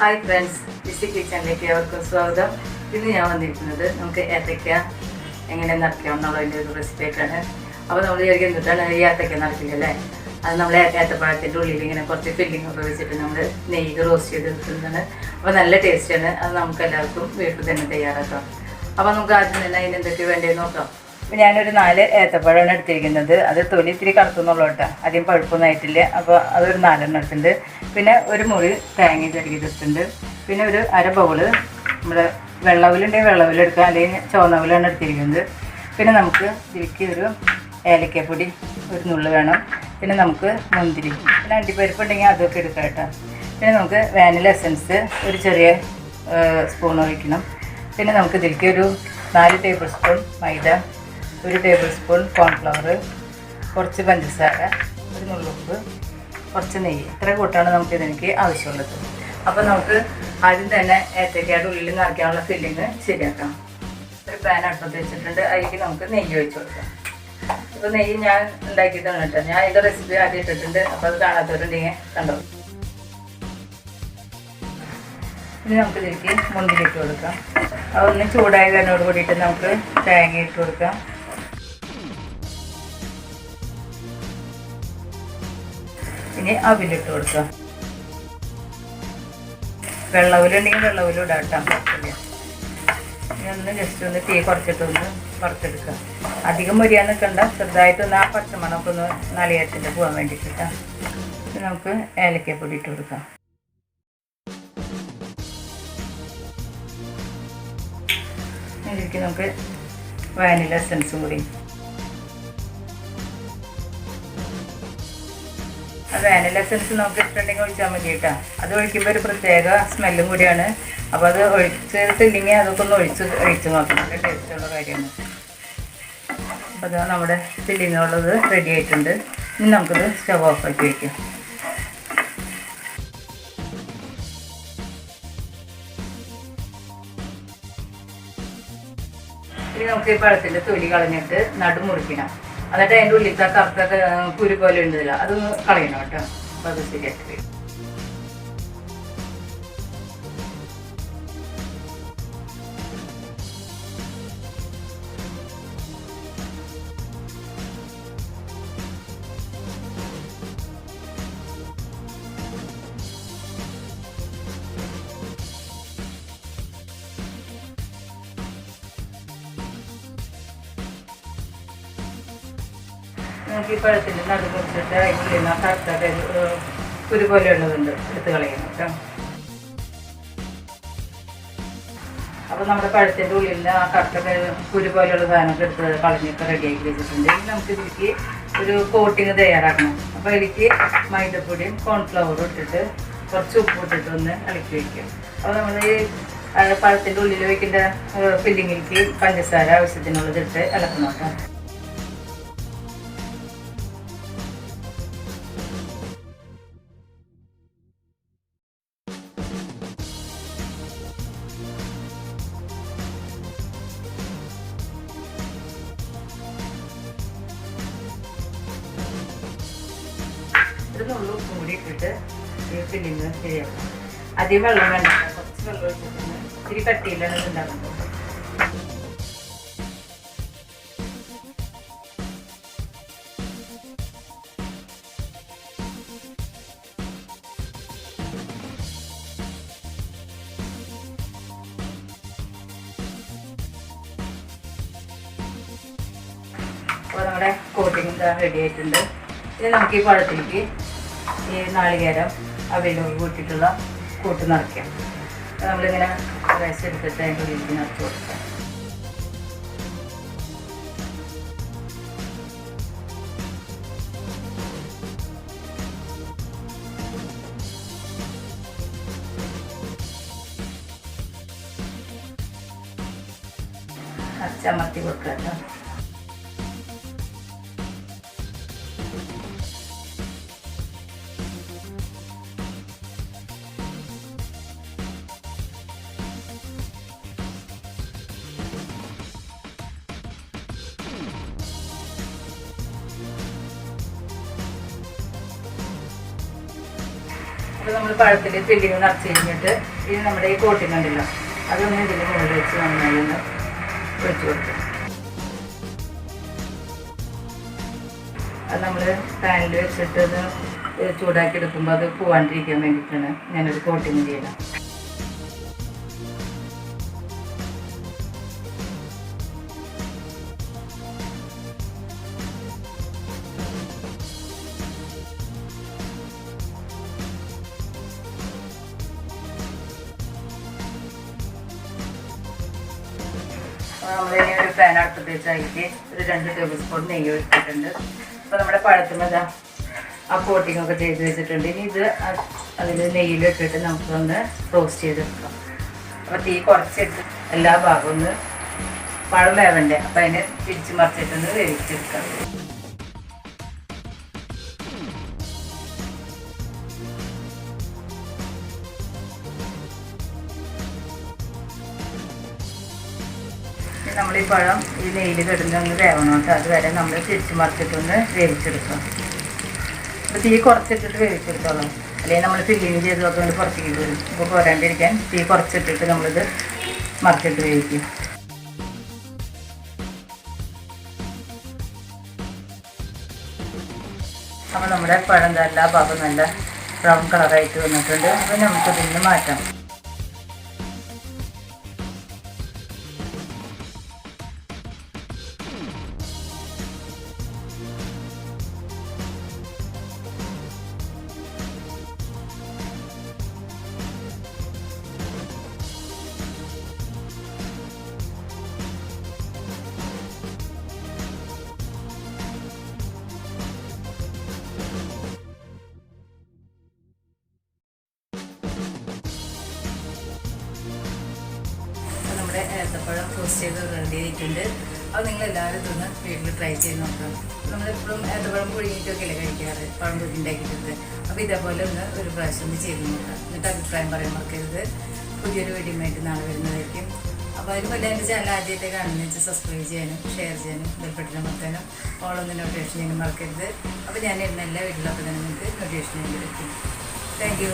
Hi friends DC കിച്ചണിലേക്ക് അവർക്കും സ്വാഗതം. ഇന്ന് ഞാൻ വന്നിരിക്കുന്നത് നമുക്ക് ഏത്തയ്ക്ക എങ്ങനെ നടക്കാം എന്നുള്ളതിന്റെ ഒരു റെസിപ്പി ആയിട്ടാണ്. അപ്പോൾ നമ്മൾ വിചാരിക്കും നിർത്താണ് ഈ ഏത്തയ്ക്ക നടക്കില്ലല്ലേ? അത് നമ്മൾ ഏത്തപ്പഴത്തിന്റെ ഉള്ളിൽ ഇങ്ങനെ കുറച്ച് ഫില്ലിംഗ് ഒക്കെ വെച്ചിട്ട് നമ്മൾ നെയ്യ് റോസ്റ്റ് ചെയ്ത് എടുക്കുന്നതാണ് അപ്പോൾ നല്ല ടേസ്റ്റാണ് അത് നമുക്ക് എല്ലാവർക്കും വീട്ടിൽ തന്നെ തയ്യാറാക്കാം. അപ്പോൾ നമുക്ക് ആദ്യം തന്നെ അതിന് എന്തൊക്കെ വേണ്ടതെന്ന് നോക്കാം. ഞാനൊരു നാല് ഏത്തപ്പഴമാണ് എടുത്തിരിക്കുന്നത്. അത് തൊലി ഇത്തിരി കറുത്തുന്നുള്ളൂ കേട്ടോ. ആദ്യം പഴുപ്പൊന്നും ആയിട്ടില്ല. അപ്പോൾ അതൊരു നാലെണ്ണം എടുത്തിട്ടുണ്ട്. പിന്നെ ഒരു മുറി തേങ്ങ ചെറുകിയിട്ടുണ്ട് പിന്നെ ഒരു അര ബൗൾ നമ്മുടെ വെള്ളവിലുണ്ടെങ്കിൽ വെള്ളവിലെടുക്കുക അല്ലെങ്കിൽ ചുവന്നവിലാണ് എടുത്തിരിക്കുന്നത്. പിന്നെ നമുക്ക് ഇതിലേക്ക് ഒരു ഏലക്കപ്പൊടി ഒരു നുള്ളു വേണം. പിന്നെ നമുക്ക് മുന്തിരി പിന്നെ അണ്ടിപ്പരിപ്പ് ഉണ്ടെങ്കിൽ അതൊക്കെ എടുക്കാം കേട്ടോ. പിന്നെ നമുക്ക് വാനില എസൻസ് ഒരു ചെറിയ സ്പൂൺ ഒഴിക്കണം. പിന്നെ നമുക്ക് ഇതിലേക്ക് ഒരു നാല് ടേബിൾ സ്പൂൺ മൈദ ഒരു ടേബിൾ സ്പൂൺ കോൺഫ്ലവർ കുറച്ച് പഞ്ചസാര ഒരു നുള്ളുപ്പ് കുറച്ച് നെയ്യ്. ഇത്ര കൂട്ടാണ് നമുക്ക് ഇതെനിക്ക് ആവശ്യമുള്ളത്. അപ്പോൾ നമുക്ക് ആദ്യം തന്നെ ഏത്തക്കയുടെ ഉള്ളിൽ നിറയ്ക്കാനുള്ള ഫില്ലിങ് ശരിയാക്കാം. ഒരു പാൻ അടുപ്പത്ത് വെച്ചിട്ടുണ്ട്. അതിലേക്ക് നമുക്ക് നെയ്യ് ഒഴിച്ച് കൊടുക്കാം. അപ്പോൾ നെയ്യ് ഞാൻ ഉണ്ടാക്കിയിട്ടാണ് കേട്ടോ. ഞാൻ ഇതിന്റെ റെസിപ്പി ആദ്യം ഇട്ടിട്ടുണ്ട്. അപ്പോൾ അത് കാണാത്തവരുണ്ടെങ്കിൽ കണ്ടോ. ഇനി നമുക്ക് ഇതിലേക്ക് മുന്തിരി ഇട്ട് കൊടുക്കാം. അതൊന്ന് ചൂടായ കാരനോട് കൂടിയിട്ട് നമുക്ക് തേങ്ങ ഇട്ട് കൊടുക്കാം. ഇനി അവിലിട്ട് കൊടുക്കുക. വെള്ളവിലുണ്ടെങ്കിൽ വെള്ളവിലും ഇടാം കേട്ടോ. ഇനി ഒന്ന് ജസ്റ്റ് ഒന്ന് തീ കുറച്ചിട്ടൊന്ന് പുറത്തെടുക്കുക അധികം മുരിയാൻ നിൽക്കണ്ട. ചെറുതായിട്ടൊന്ന് ആ പച്ചമണമൊക്കെ ഒന്ന് നലയത്തിന്റെ പോകാൻ വേണ്ടിയിട്ട് കേട്ടോ. നമുക്ക് ഏലക്കപ്പൊടി ഇട്ട് കൊടുക്കാം. ഇതിലേക്ക് നമുക്ക് വാനില എസൻസും കൂടി ആ വാനില എസൻസ് നമുക്ക് ഇഷ്ടമുണ്ടെങ്കിൽ ഒഴിച്ചാൽ മതി കേട്ടോ. അത് ഒഴിക്കുമ്പോൾ ഒരു പ്രത്യേക സ്മെല്ലും കൂടിയാണ്. അപ്പോൾ അത് ഒഴിച്ചിട്ടില്ലെങ്കിൽ അതൊക്കെ ഒന്ന് ഒഴിച്ച് ഒഴിച്ച് നോക്കണം. നല്ല ടേസ്റ്റുള്ള കാര്യമാണ്. അപ്പോൾ അത് നമ്മുടെ ഫില്ലിങ്ങുള്ളത് റെഡി ആയിട്ടുണ്ട്. ഇനി നമുക്കത് സ്റ്റവ് ഓഫ് ആക്കി വയ്ക്കാം ഇനി നമുക്ക് ഈ പഴത്തിന്റെ തൊലി കളഞ്ഞിട്ട് നടു മുറിക്കണം. എന്നിട്ട് അതിന്റെ ഉള്ളിലത്തെ കറുത്ത കുരു പോലെ ഉണ്ടല്ലോ അത് കളയണം കേട്ടോ. അപ്പോൾ അത് ശരിയാക്കി നമുക്ക് ഈ പഴത്തിന്റെ നടു മുറിച്ചിട്ട് അതിനുള്ളിൽ നിന്ന് ആ കറുത്ത കുരു പോലെയുള്ളതുണ്ട് എടുത്ത് കളയണം കേട്ടോ. അപ്പോൾ നമ്മുടെ പഴത്തിന്റെ ഉള്ളിൽ ആ കറുത്ത കുരു പോലെയുള്ള സാധനമൊക്കെ എടുത്ത് കളഞ്ഞിട്ട് റെഡിയാക്കി വെച്ചിട്ടുണ്ട്. ഇനി നമുക്ക് ഇതിലേക്ക് ഒരു കോട്ടിങ് തയ്യാറാക്കണം. അപ്പോൾ ഇതിലേക്ക് മൈദപ്പൊടിയും കോൺഫ്ലവറും ഇട്ടിട്ട് കുറച്ച് ഉപ്പ് ഇട്ടിട്ട് ഒന്ന് ഇളക്കി വയ്ക്കും അപ്പോൾ നമ്മൾ ഈ പഴത്തിന്റെ ഉള്ളിൽ വയ്ക്കേണ്ട ഫില്ലിങ്ങിലേക്ക് പഞ്ചസാര ആവശ്യത്തിനുള്ളത് ഇട്ട് ഇളക്കണം കേട്ടോ. ഒരു നുള്ളു ഉപ്പും കൂടി ഇട്ടിട്ട് ഈ ഫില്ലിങ് ശരിയാക്കണം അധികം വെള്ളം വേണ്ട കുറച്ച് വെള്ളം ഒഴിച്ചിട്ട് ഇത്തിരി കട്ടിയിലാണ് ഉണ്ടാക്കുന്നത് അപ്പോൾ നമ്മുടെ കോട്ടിങ് റെഡി ആയിട്ടുണ്ട്. ഇനി നമുക്ക് ഈ പഴത്തിലേക്ക് ഈ നാളികേരം അവയിലൊക്കെ കൂട്ടിയിട്ടുള്ള കൂട്ട് നിറയ്ക്കാം നമ്മളിങ്ങനെ റൈസ് എടുത്തിട്ട് അതിന്റെ ഉള്ളിലേക്ക് നിറച്ച് കൊടുക്കാം ചമർത്തി കൊടുക്കാം കേട്ടോ. അപ്പോൾ നമ്മൾ പഴത്തിൽ ഫില്ലിങ് നിറച്ച് കഴിഞ്ഞിട്ട് ഇത് നമ്മുടെ ഈ കോട്ടിങ് ഉണ്ടല്ലോ അതൊന്ന് ഇതിൽ മുകളിൽ വെച്ച് നന്നായി ഒന്ന് ഒഴിച്ചു കൊടുക്കും. അത് നമ്മൾ പാനിൽ വെച്ചിട്ട് അത് ചൂടാക്കി എടുക്കുമ്പോൾ അത് പോവാണ്ടിരിക്കാൻ വേണ്ടിയിട്ടാണ് ഞാനൊരു കോട്ടിങ് ചെയ്യണം നമ്മളിനി ഒരു പാൻ അടുപ്പത്ത് വെച്ചായിട്ട് ഒരു രണ്ട് ടേബിൾ സ്പൂൺ നെയ്യ് ഒഴിച്ചിട്ടുണ്ട്. അപ്പോൾ നമ്മുടെ പഴത്തുമ്മതാ ആ കോട്ടിംഗ് ഒക്കെ ചെയ്ത് വെച്ചിട്ടുണ്ട്. ഇനി ഇത് അതിൽ നെയ്യിൽ ഇട്ടിട്ട് നമുക്കൊന്ന് റോസ്റ്റ് ചെയ്തെടുക്കാം അപ്പോൾ തീ കുറച്ചിട്ട് എല്ലാ ഭാഗവും ഒന്ന് പഴം വേവണ്ടേ? അപ്പോൾ അതിനെ തിരിച്ച് മറിച്ചിട്ടൊന്ന് വേവിച്ചെടുക്കാം. നമ്മൾ ഈ പഴം ഈ നെയ്യിൽ കിടന്ന് ഒന്ന് വേവണം കേട്ടോ. അതുവരെ നമ്മൾ തിരിച്ചു മറിച്ചിട്ടൊന്ന് വേവിച്ചെടുക്കാം. അപ്പോൾ തീ കുറച്ചിട്ടിട്ട് വേവിച്ചെടുത്തോളാം. അല്ലെങ്കിൽ നമ്മൾ ഫില്ലിങ് ചെയ്ത് നോക്കുന്നത് പുറത്തേക്ക് വരും ഇപ്പോൾ പോരാണ്ടിരിക്കാൻ തീ കുറച്ചിട്ടിട്ട് നമ്മളിത് മറിച്ചിട്ട് വേവിക്കും. അപ്പോൾ നമ്മുടെ പഴം നല്ല ഭാഗവും നല്ല ബ്രൗൺ കളറായിട്ട് വന്നിട്ടുണ്ട്. അപ്പോൾ നമുക്കിതിൽ നിന്ന് മാറ്റാം. നമ്മുടെ ഏത്തപ്പഴം പോസ്റ്റ് ചെയ്ത് റെഡി ആയിട്ടുണ്ട് അപ്പോൾ നിങ്ങൾ എല്ലാവരും ഇതൊന്ന് വീട്ടിൽ ട്രൈ ചെയ്ത് നോക്കണം. നമ്മളെപ്പോഴും ഏത്തപ്പഴം പുഴുങ്ങിയിട്ടൊക്കെ അല്ലേ കഴിക്കാറ്? പഴം ഉണ്ടാക്കിയിട്ടുണ്ട് അപ്പോൾ ഇതേപോലെ ഒന്ന് ഒരു പ്രാവശ്യം ഒന്ന് ചെയ്ത് നോക്കാം. എന്നിട്ട് അഭിപ്രായം പറയാൻ മറക്കരുത്. പുതിയൊരു വീഡിയോയുമായിട്ട് നാളെ വരുന്നതായിരിക്കും. അപ്പോൾ അതിന് മുന്നേ എന്റെ ചാനൽ ആദ്യമായിട്ട് കാണുന്ന വെച്ചാൽ സബ്സ്ക്രൈബ് ചെയ്യാനും ഷെയർ ചെയ്യാനും ബെൽബട്ടനം മറക്കാനും ഓളൊന്ന് നോട്ടിഫിക്കേഷൻ ചെയ്യാനും മറക്കരുത്. അപ്പോൾ ഞാൻ ഇടുന്ന എല്ലാ വീട്ടിലും അപ്പോൾ തന്നെ നിങ്ങൾക്ക് നോട്ടിഫിക്കേഷൻ ചെയ്യാൻ പറ്റും താങ്ക് യു